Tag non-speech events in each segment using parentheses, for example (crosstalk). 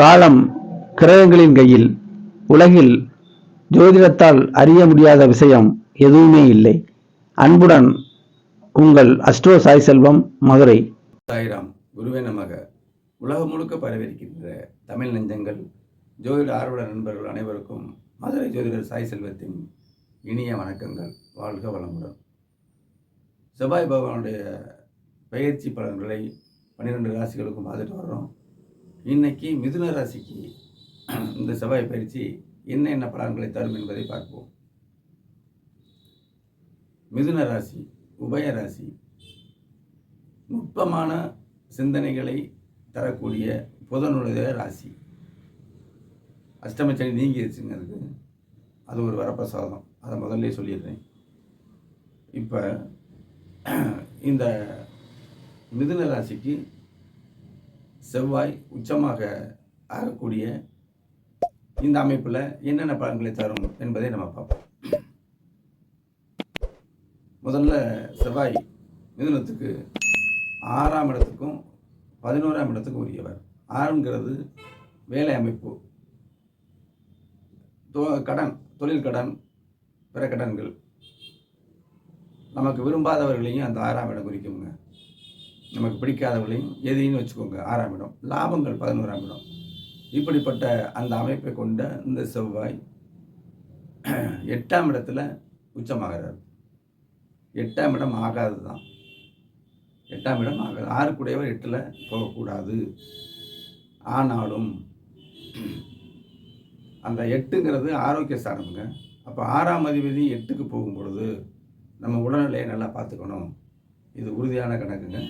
காலம் கிரகங்களின் கையில் உலகில் ஜோதிடத்தால் அறிய முடியாத விஷயம் எதுவுமே இல்லை. அன்புடன் உங்கள் அஸ்ட்ரோ சாய் செல்வம் மதுரை. சாய்ராம் குருவே நமக. உலகம் முழுக்க பரவியிருக்கின்ற தமிழ் நெஞ்சங்கள் ஜோதிட ஆர்வல நண்பர்கள் அனைவருக்கும் மதுரை ஜோதிடர் சாய் செல்வத்தின் இனிய வணக்கங்கள். வாழ்க வளமுடன். செவ்வாய் பகவானுடைய பயிற்சி பலன்களை பன்னிரெண்டு ராசிகளுக்கும் பார்த்துட்டு வர்றோம். இன்னைக்கு மிதுன ராசிக்கு இந்த செவ்வாய் பயிற்சி என்ன என்ன பலன்களை தரும் என்பதை பார்ப்போம். மிதுன ராசி உபய ராசி நுட்பமான சிந்தனைகளை தரக்கூடிய புதனுடைய ராசி. அஷ்டமச்சனி நீங்கிருச்சுங்கிறது அதுக்கு. அது ஒரு வரப்பிரசாதம். அதை முதல்ல சொல்லிடுறேன். இப்போ இந்த மிதுன ராசிக்கு செவ்வாய் உச்சமாக ஆகக்கூடிய இந்த அமைப்பில் என்னென்ன பலன்களை தரும் என்பதை நம்ம பார்ப்போம். முதல்ல செவ்வாய் மிதுனத்துக்கு ஆறாம் இடத்துக்கும் பதினோராம் இடத்துக்கும் உரியவர். ஆறுங்கிறது வேலை அமைப்பு. தொ- கடன் தொழில் கடன் பிற கடன்கள். நமக்கு விரும்பாதவர்களையும் அந்த ஆறாம் இடம் குறிக்குங்க. நமக்கு பிடிக்காதவர்களையும் எதையும் வச்சுக்கோங்க. ஆறாம் இடம். லாபங்கள் பதினோராம் இடம். இப்படிப்பட்ட அந்த அமைப்பை கொண்ட இந்த செவ்வாய் (clears throat) எட்டாம் இடத்துல உச்சமாகிறார். எட்டாம் இடம் ஆகாது தான் எட்டாம் இடம் ஆகாது. ஆறுக்குடையவர் எட்டில் போகக்கூடாது. ஆனாலும் (clears throat) அந்த எட்டுங்கிறது ஆரோக்கிய ஸ்தானம்ங்க அப்போ ஆறாம் அதிபதி எட்டுக்கு போகும் பொழுது நம்ம உடல்நிலையை நல்லா பார்த்துக்கணும். இது உறுதியான கணக்குங்க.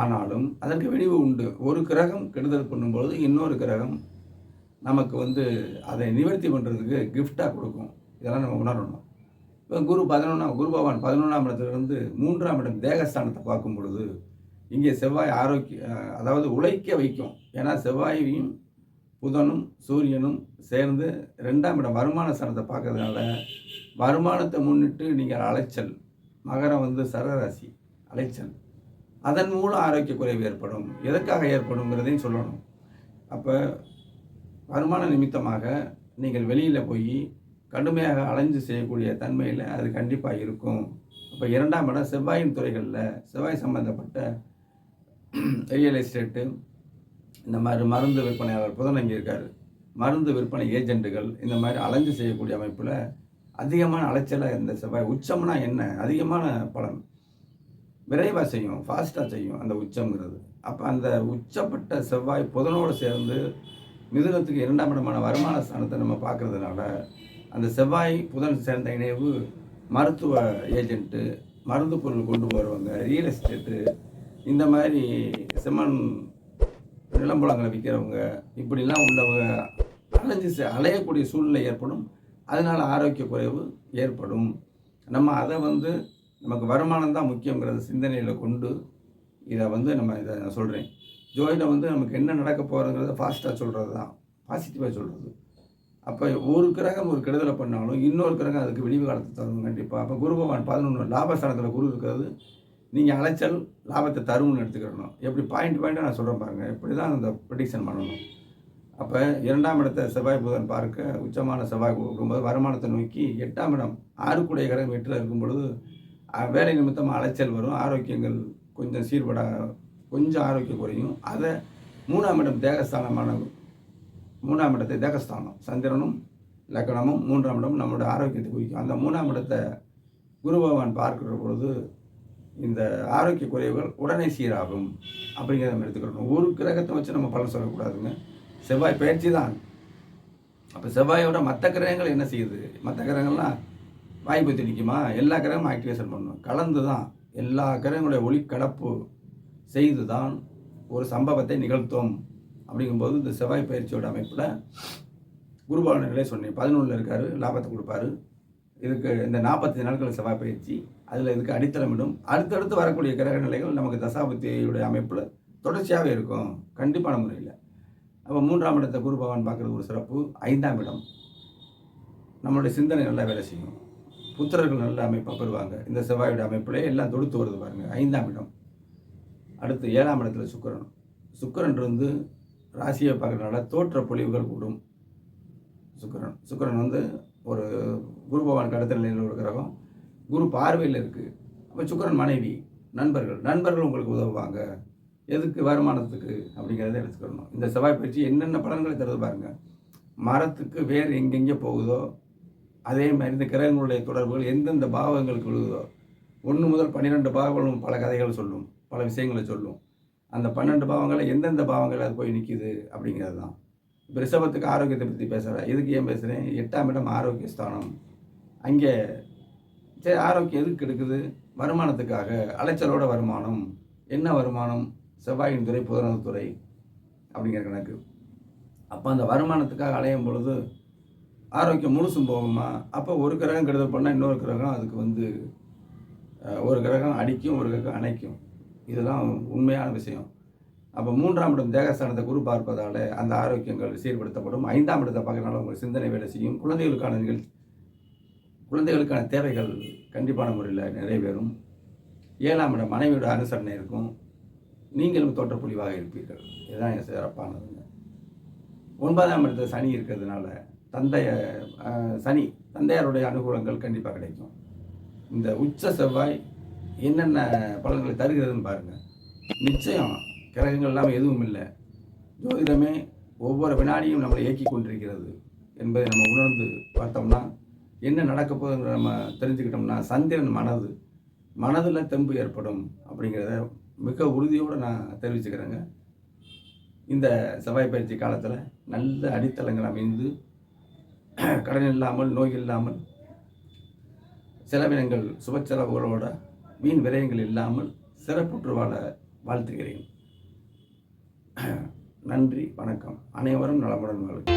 ஆனாலும் அதற்கு விடிவு உண்டு. ஒரு கிரகம் கெடுதல் பண்ணும்பொழுது இன்னொரு கிரகம் நமக்கு வந்து அதை நிவர்த்தி பண்ணுறதுக்கு கிஃப்டாக கொடுக்கும். இதெல்லாம் நம்ம உணரணும். இப்போ குரு பதினொன்றாம் குரு பகவான் பதினொன்றாம் இடத்துலேருந்து மூன்றாம் இடம் தேகஸ்தானத்தை பார்க்கும் பொழுது இங்கே செவ்வாய் ஆரோக்கிய அதாவது உழைக்க வைக்கும். ஏன்னா செவ்வாயும் புதனும் சூரியனும் சேர்ந்து ரெண்டாம் இடம் வருமான ஸ்தானத்தை பார்க்கறதுனால வருமானத்தை முன்னிட்டு நீங்கள் அலைச்சல். மகரம் வந்து சரராசி அலைச்சல். அதன் மூலம் ஆரோக்கிய குறைவு ஏற்படும். எதற்காக ஏற்படுங்கிறதையும் சொல்லணும். அப்போ வருமான நிமித்தமாக நீங்கள் வெளியில் போய் கடுமையாக அலைஞ்சு செய்யக்கூடிய தன்மையில் அது கண்டிப்பாக இருக்கும். அப்போ இரண்டாம் இடம் செவ்வாயின் துறைகளில் செவ்வாய் சம்பந்தப்பட்ட ரியல் எஸ்டேட்டு இந்த மாதிரி மருந்து விற்பனையாளர் புதன் இருக்கார். மருந்து விற்பனை ஏஜெண்டுகள் இந்த மாதிரி அலைஞ்சு செய்யக்கூடிய அமைப்பில் அதிகமான அலைச்சலாக இருந்த செவ்வாய் உச்சம்னா என்ன? அதிகமான பலன். விரைவாக செய்யும் ஃபாஸ்ட்டாக செய்யும் அந்த உச்சம்ங்கிறது. அப்போ அந்த உச்சப்பட்ட செவ்வாய் புதனோடு சேர்ந்து மிதுனத்துக்கு இரண்டாம் இடமான வருமான ஸ்தானத்தை நம்ம பார்க்கறதுனால அந்த செவ்வாய் புதன் சேர்ந்த இணைவு மருத்துவ ஏஜென்ட்டு மருந்து பொருள் கொண்டு போகிறவங்க ரியல் எஸ்டேட்டு இந்த மாதிரி செம்மண் நிலம்புலங்களை விற்கிறவங்க இப்படிலாம் உள்ளவங்க அலைஞ்சு அலையக்கூடிய சூழ்நிலை ஏற்படும். அதனால் ஆரோக்கிய குறைவு ஏற்படும். நம்ம அதை வந்து நமக்கு வருமானம் தான் முக்கியங்கிறத சிந்தனையில் கொண்டு இதை வந்து நம்ம இதை நான் சொல்கிறேன் ஜோதிடம் வந்து நமக்கு என்ன நடக்க போகிறதுங்கிறத ஃபாஸ்ட்டாக சொல்கிறது தான். பாசிட்டிவாக சொல்கிறது அப்போ ஒரு கிரகம் ஒரு கெடுதலை பண்ணாலும் இன்னொரு கிரகம் அதுக்கு விடிவு காலத்தை தரும் கண்டிப்பாக அப்போ குரு பகவான் பதினொன்று லாபஸ்தானத்தில் குரு இருக்கிறது. நீங்கள் அலைச்சல் லாபத்தை தரும்னு எடுத்துக்கிறணும் எப்படி பாயிண்ட் பாயிண்ட்டாக நான் சொல்கிறேன் பாருங்கள் இப்படி தான் அந்த ப்ரிடிக்ஷன் பண்ணணும். அப்போ இரண்டாம் இடத்தை செவ்வாய் புதன் பார்க்க உச்சமான செவ்வாய் கொடுக்கும்போது வருமானத்தை நோக்கி எட்டாம் இடம் ஆறுக்குடைய கிரகம் எட்டில் இருக்கும் பொழுது வேலை நிமித்தமாக அலைச்சல் வரும். ஆரோக்கியங்கள் கொஞ்சம் சீர்பட கொஞ்சம் ஆரோக்கியம் குறையும். அதை மூணாம் இடம் தேகஸ்தானமான மூணாம் இடத்தை தேகஸ்தானம் சந்திரனும் லக்கணமும் மூன்றாம் இடம் நம்மளோட ஆரோக்கியத்தை குறிக்கும். அந்த மூணாம் இடத்தை குரு பகவான் பார்க்கிற பொழுது இந்த ஆரோக்கிய குறைவுகள் உடனே சீராகும் அப்படிங்கிறத நம்ம எடுத்துக்கிறோம் ஒரு கிரகத்தை வச்சு நம்ம பலன் சொல்லக்கூடாதுங்க. செவ்வாய் பயிற்சி தான். அப்போ செவ்வாயோட மற்ற கிரகங்கள் என்ன செய்யுது? மற்ற கிரகங்கள்லாம் வாய்ப்பு திணிக்குமா எல்லா கிரகமும் ஆக்டிவேஷன் பண்ணும் கலந்து தான் எல்லா கிரகங்களுடைய ஒளி கடப்பு செய்து தான் ஒரு சம்பவத்தை நிகழ்த்தோம். அப்படிங்கும்போது இந்த செவ்வாய் பயிற்சியோட அமைப்பில் குருபாலனர்களே சொன்னேன். பதினொன்றில் இருக்காரு. லாபத்தை கொடுப்பாரு. இதுக்கு இந்த நாற்பத்தி நாட்கள் செவ்வாய் பயிற்சி. அதில் இதுக்கு அடித்தளமிடும் அடுத்தடுத்து வரக்கூடிய கிரக நிலைகள் நமக்கு தசாபுத்தியுடைய அமைப்பில் தொடர்ச்சியாகவே இருக்கும். கண்டிப்பான முறையில். அப்போ மூன்றாம் இடத்தை குரு பகவான் பார்க்குறது ஒரு சிறப்பு. ஐந்தாம் இடம். நம்மளுடைய சிந்தனை நல்லா வேலை செய்யும். புத்திரர்கள் நல்ல அமைப்பாக பெறுவாங்க. இந்த செவ்வாயுடைய அமைப்பிலே எல்லாம் தொடுத்து வருது பாருங்க. ஐந்தாம் இடம். அடுத்து ஏழாம் இடத்துல சுக்கரன். சுக்கரன் இருந்து ராசியை பார்க்கறதுனால தோற்ற பொழிவுகள் கூடும். சுக்கரன். சுக்கரன் வந்து ஒரு குரு பகவான் கடத்த நிலையில் ஒரு கிரகம். குரு பார்வையில் இருக்குது அப்போ சுக்கரன் மனைவி நண்பர்கள். நண்பர்கள் உங்களுக்கு உதவுவாங்க. எதுக்கு வருமானத்துக்கு அப்படிங்கிறத எடுத்துக்கணும். இந்த செவ்வாய் பயிற்சி என்னென்ன பலன்களை தருது பாருங்கள் மரத்துக்கு வேர் எங்கெங்கே போகுதோ அதே மாதிரி இந்த கிரகங்களுடைய தொடர்புகள் எந்தெந்த பாவங்களுக்கு விழுகுதோ ஒன்று முதல் பன்னிரெண்டு பாவங்களும் பல கதைகள் சொல்லும் பல விஷயங்களை சொல்லும். அந்த பன்னெண்டு பாவங்களை எந்தெந்த பாவங்கள் அது போய் நிற்கிது அப்படிங்கிறது தான். இப்போ ரிஷபத்துக்கு ஆரோக்கியத்தை பற்றி பேசுகிறேன் எதுக்கு ஏன் பேசுகிறேன் எட்டாம் இடம் ஆரோக்கிய ஸ்தானம் அங்கே சரி ஆரோக்கியம் எதுக்கு எடுக்குது வருமானத்துக்காக அலைச்சலோட வருமானம். என்ன வருமானம்? செவ்வாயின் துறை புதனத்துறை அப்படிங்கிற கணக்கு. அப்போ அந்த வருமானத்துக்காக அலையும் பொழுது ஆரோக்கியம் முழுசும் போகுமா? அப்போ ஒரு கிரகம் கெடுதல் பண்ணால் இன்னொரு கிரகம் அதுக்கு வந்து ஒரு கிரகம் அடிக்கும் ஒரு கிரகம் அணைக்கும். இதெல்லாம் உண்மையான விஷயம். அப்போ மூன்றாம் இடம் தேகஸ்தானத்தை குரு பார்ப்பதால் அந்த ஆரோக்கியங்கள் சீர்படுத்தப்படும். ஐந்தாம் இடத்தை பார்க்கறனால உங்கள் சிந்தனை வேலை செய்யும். குழந்தைகளுக்கான நிகழ்ச்சி குழந்தைகளுக்கான தேவைகள் கண்டிப்பான முறையில் நிறைவேறும். ஏழாம் இடம் மனைவியோட அனுசரணை இருக்கும். நீங்களும் தோற்றப்புலிவாக இருப்பீர்கள். இதுதான் என் சிறப்பானதுங்க. ஒன்பதாம் இடத்துல சனி இருக்கிறதுனால தந்தைய சனி தந்தையாருடைய அனுகூலங்கள் கண்டிப்பாக கிடைக்கும். இந்த உச்ச செவ்வாய் என்னென்ன பலன்களை தருகிறதுன்னு பாருங்கள் நிச்சயம் கிரகங்கள் இல்லாமல் எதுவும் இல்லை. ஜோதிடமே ஒவ்வொரு வினாடியும் நம்மளை இயக்கி கொண்டிருக்கிறது என்பதை நம்ம உணர்ந்து பார்த்தோம்னா என்ன நடக்க போகுதுங்கிற நம்ம தெரிஞ்சுக்கிட்டோம்னா சந்திரன் மனது மனதில் தெம்பு ஏற்படும் அப்படிங்கிறத மிக உறுதியோடு நான் தெரிவிச்சுக்கிறேங்க. இந்த செவ்வாய் பயிற்சி காலத்தில் நல்ல அடித்தளங்கள் அமைந்து (clears throat) கடன் இல்லாமல் நோய் இல்லாமல் செலவினங்கள் சுப செலவுகளோட மீன் விரயங்கள் இல்லாமல் சிறப்புற்று வாழ வாழ்த்துகிறேன். (clears throat) நன்றி வணக்கம். அனைவரும் நலமுடன் வாழ்க்கை